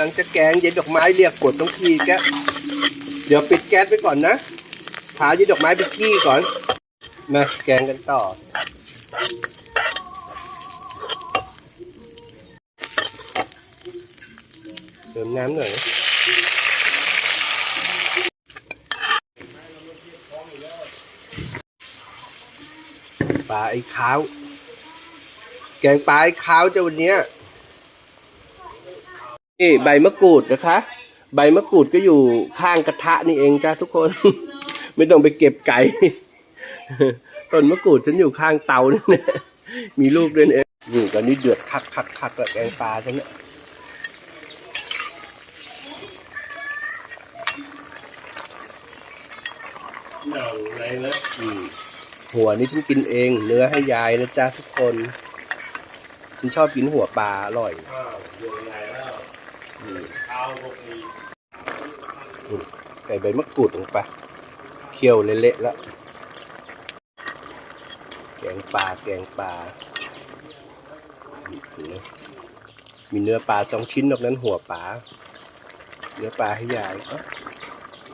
ลังจะแกงเย็นดอกไม้เรียกกดต้องขี้แกเดี๋ยวปิดแก๊สไปก่อนนะพาเย็นดอกไม้ไปขี้ก่อนมาแกงกันต่อ เติมน้ำหน่อยปลาไอ้ขาว แกงปลาไอ้ขาวเจ้าวันเนี้ย นี่ใบมะกรูดนะคะ ใบมะกรูดก็อยู่ข้างกระทะนี่เองจ้าทุกคน ไม่ต้องไปเก็บไก่ต้นมะกรูดฉันอยู่ข้างเตานี่นะมีลูกด้วยเนี่ยนี่ตอนนี้เดือดคักคักคักแล้วแกงปลาฉันเนี่ยหนังอะไรนะอืมหัวนี่ฉันกินเอง เนื้อให้ยายนะจ๊ะทุกคน ฉันชอบกินหัวปลาอร่อย ใส่ใบมะกรูดลงไป เคี่ยวเละๆแล้ว แกงปลา แกงปลา มีเนื้อปลาสองชิ้นนอกนั้นหัวปลา เนื้อปลาให้ยาย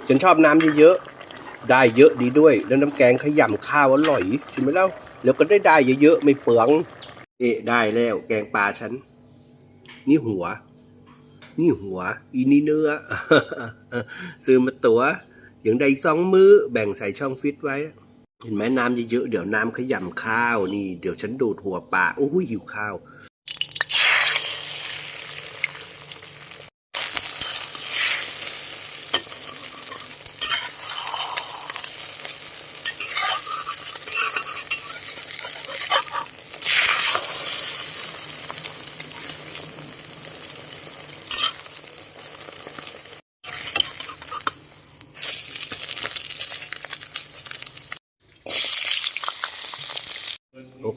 ฉันชอบน้ำเยอะๆ ได้เยอะดีด้วย แล้วน้ำแกงขยำข้าวอร่อยใช่ไหมเล่า แล้วก็ได้ได้เยอะๆ ไม่เปลืองนี่ได้แล้ว แกงปลาฉัน นี่หัว นี่หัว อีนี่เนื้อ ซื้อมาตัวอย่างใดสองมือ้อแบ่งใส่ช่องฟิตไว้ เห็นไหมน้ำเยอะๆเดี๋ยวน้ำขยำข้าวนี่ เดี๋ยวฉันดูดหัวปลาโอ้ยหิวข้าว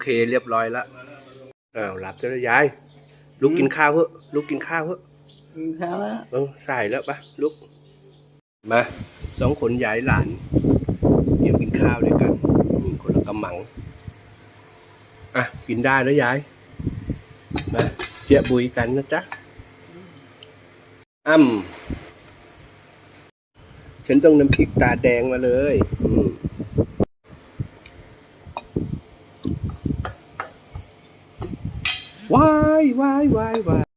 เคเรียบร้อยละอ้าวหลับจะได้ยาย ลุกกินข้าวเถอะลุกกินข้าวเถอะกินข้าวแล้วเออสายแล้วปะลุก มาสองคนยายหลานเดี๋ยวกินข้าวด้วยกันอืมคนละกำมัง อะ กินได้แล้วยายมาเจียบุยกันนะจ๊ะอ้ำฉันต้องน้ำพริกตาแดงมาเลย อืมว้า